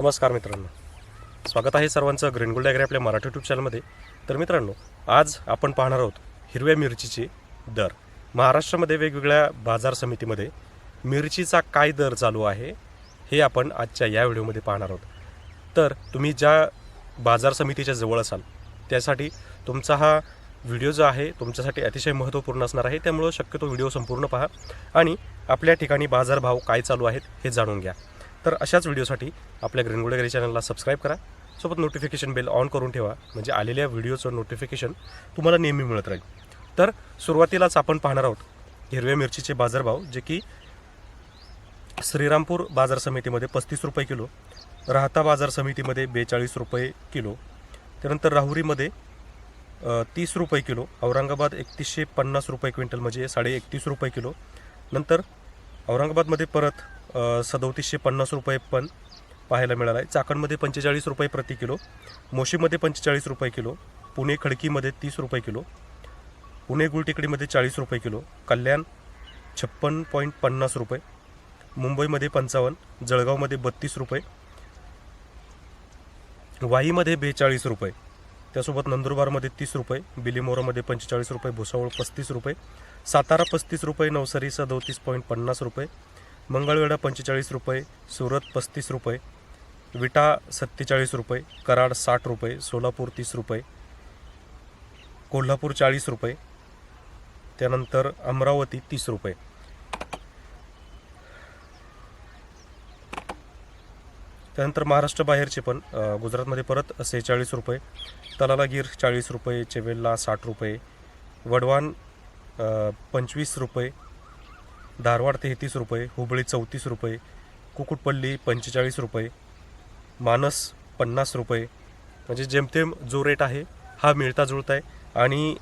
नमस्कार मित्रांनो. स्वागत आहे सर्वांचं ग्रीन गोल्ड ॲग्री आपल्या मराठी यूट्यूब चॅनलमध्ये तर मित्रांनो आज आपण पाहणार आहोत हिरव्या मिरचीचे दर. महाराष्ट्रामध्ये वेगवेगळ्या बाजार समितीमध्ये मिरचीचा काय दर चालू आहे हे आपण आजच्या या व्हिडिओमध्ये पाहणार आहोत. तर तुम्ही ज्या बाजार समितीच्या जवळ असाल त्यासाठी तुमचा हा व्हिडिओ जो आहे तुमच्यासाठी अतिशय महत्त्वपूर्ण असणार आहे. त्यामुळं शक्यतो व्हिडिओ संपूर्ण पहा आणि आपल्या ठिकाणी बाजारभाव काय चालू आहेत हे जाणून घ्या. तर अशाच व्हिडिओसाठी आपल्या ग्रीनगुडेगरी चॅनलला सबस्क्राईब करा. सोबत नोटिफिकेशन बेल ऑन करून ठेवा. म्हणजे आलेल्या व्हिडिओचं नोटिफिकेशन तुम्हाला नेहमी मिळत राहील. तर सुरुवातीलाच आपण पाहणार आहोत हिरव्या मिरचीचे बाजारभाव जे की श्रीरामपूर बाजार समितीमध्ये पस्तीस रुपये किलो राहता बाजार समितीमध्ये बेचाळीस रुपये किलो त्यानंतर राहुरीमध्ये तीस रुपये किलो औरंगाबाद एकतीसशे पन्नास रुपये क्विंटल म्हणजे साडे एकतीस रुपये किलो नंतर औरंगाबादमध्ये परत सदोतीसशे पन्नास रुपये पण पाहायला मिळाला आहे चाकणमध्ये पंचेचाळीस रुपये प्रति किलो मोशीमध्ये पंचेचाळीस रुपये किलो पुणे खडकीमध्ये तीस रुपये किलो पुणे गुलटेकडीमध्ये चाळीस रुपये किलो कल्याण छप्पन पॉईंट पन्नास रुपये मुंबईमध्ये पंचावन्न जळगावमध्ये बत्तीस रुपये वाईमध्ये बेचाळीस रुपये त्यासोबत नंदुरबारमध्ये तीस रुपये बिलीमोरामध्ये पंचेचाळीस रुपये भुसावळ पस्तीस रुपये सातारा पस्तीस रुपये नवसारी सदोतीस पॉईंट पन्नास रुपये मंगळवेढा पंचेचाळीस रुपये सुरत पस्तीस रुपये विटा सत्तेचाळीस रुपये कराड साठ रुपये सोलापूर तीस रुपये कोल्हापूर चाळीस रुपये त्यानंतर अमरावती तीस रुपये. त्यानंतर महाराष्ट्र बाहेरचे पण गुजरातमध्ये परत सेहेचाळीस रुपये तलालागीर चाळीस रुपये चेवेल्ला साठ रुपये वडवान पंचवीस रुपये धारवाड तेहतीस रुपये हुबळी चौतीस रुपये कुकुटपल्ली पंचेचाळीस रुपये मानस पन्नास रुपये. म्हणजे जेमतेम जो रेट आहे हा मिळता जुळता आहे. आणि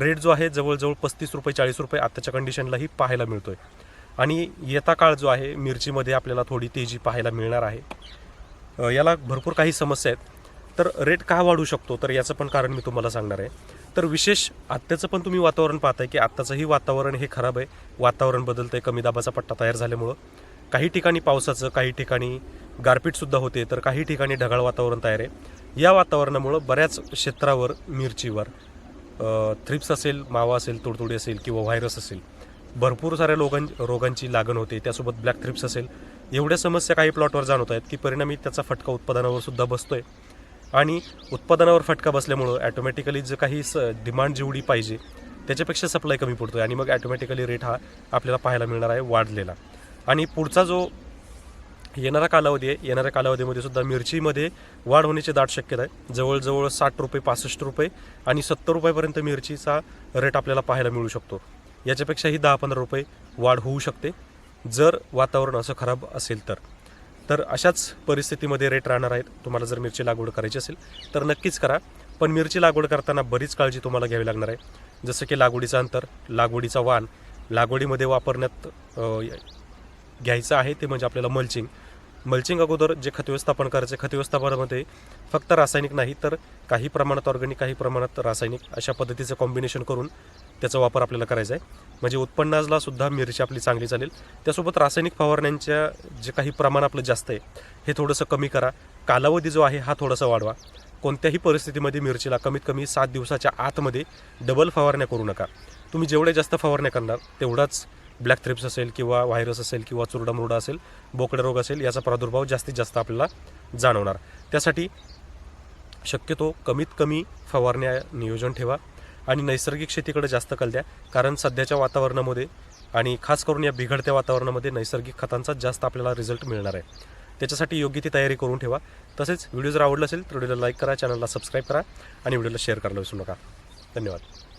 रेट जो आहे जवळजवळ पस्तीस रुपये चाळीस रुपये आत्ताच्या कंडिशनलाही पाहायला मिळतो आहे आणि येता काळ जो आहे मिरचीमध्ये आपल्याला थोडी तेजी पाहायला मिळणार आहे. याला भरपूर काही समस्या आहेत. तर रेट का वाढू शकतो? तर याचं पण कारण मी तुम्हाला सांगणार आहे. तर विशेष आत्ताचं पण तुम्ही वातावरण पाहताय की आत्ताचंही वातावरण हे खराब आहे. वातावरण बदलतंय कमी दाबाचा पट्टा तयार झाल्यामुळं. काही ठिकाणी पावसाचं काही ठिकाणी गारपीटसुद्धा होते तर काही ठिकाणी ढगाळ वातावरण तयार आहे. या वातावरणामुळं बऱ्याच क्षेत्रावर मिरचीवर थ्रिप्स असेल मावा असेल तुडतुडी असेल किंवा व्हायरस असेल भरपूर साऱ्या रोगां रोगांची लागण होते. त्यासोबत ब्लॅक थ्रिप्स असेल. एवढ्या समस्या काही प्लॉटवर जाणवत आहेत की परिणामी त्याचा फटका उत्पादनावर सुद्धा बसतोय. आणि उत्पादनावर फटका बसल्यामुळं ॲटोमॅटिकली जे काही स डिमांड जेवढी पाहिजे त्याच्यापेक्षा सप्लाय कमी पडतो आहे आणि मग ॲटोमॅटिकली रेट हा आपल्याला पाहायला मिळणार आहे वाढलेला. आणि पुढचा जो येणारा कालावधी आहे येणाऱ्या कालावधीमध्ये सुद्धा मिरचीमध्ये वाढ होण्याची दाट शक्यता आहे. जवळजवळ साठ रुपये पासष्ट रुपये आणि सत्तर रुपयापर्यंत मिरचीचा रेट आपल्याला पाहायला मिळू शकतो. याच्यापेक्षाही दहा पंधरा रुपये वाढ होऊ शकते. जर वातावरण असं खराब असेल तर. तर अशाच परिस्थितीमध्ये रेट राहणार आहेत. तुम्हाला जर मिरची लागवड करायची असेल तर नक्कीच करा. पण मिरची लागवड करताना बरीच काळजी तुम्हाला घ्यावी लागणार आहे. जसं की लागवडीचं अंतर लागवडीचा वाण लागवडीमध्ये वापरण्यात घ्यायचं आहे ते म्हणजे आपल्याला मल्चिंग मल्चिंग अगोदर जे खत व्यवस्थापन करायचं खत व्यवस्थापनामध्ये फक्त रासायनिक नाही तर काही प्रमाणात ऑर्गॅनिक काही प्रमाणात रासायनिक अशा पद्धतीचं कॉम्बिनेशन करून त्याचा वापर आपल्याला करायचा आहे. म्हणजे उत्पन्नाला सुद्धा मिरची आपली चांगली चालेल. त्यासोबत रासायनिक फवारण्यांच्या जे काही प्रमाण आपलं जास्त आहे हे थोडंसं कमी करा. कालावधी जो आहे हा थोडासा वाढवा. कोणत्याही परिस्थितीमध्ये मिरचीला कमीत कमी सात दिवसाच्या आतमध्ये डबल फवारण्या करू नका. तुम्ही जेवढ्या जास्त फवारण्या करणार तेवढाच ब्लॅक थ्रिप्स असेल किंवा व्हायरस असेल किंवा चुरडामुरडा असेल बोकडा रोग असेल याचा प्रादुर्भाव जास्तीत जास्त आपल्याला जाणवणार. त्यासाठी शक्यतो कमीत कमी फवारण्या नियोजन ठेवा. आणि नैसर्गिक शेतीकडे जास्त कल द्या. कारण सध्याच्या वातावरणामध्ये आणि खास करून या बिघडत्या वातावरणामध्ये नैसर्गिक खतांचा जास्त आपल्याला रिझल्ट मिळणार आहे. त्याच्यासाठी योग्य ती तयारी करून ठेवा. तसेच व्हिडिओ जर आवडला असेल तर व्हिडिओला लाईक करा चॅनलला सबस्क्राईब करा आणि व्हिडिओला शेअर करायला विसरू नका. धन्यवाद.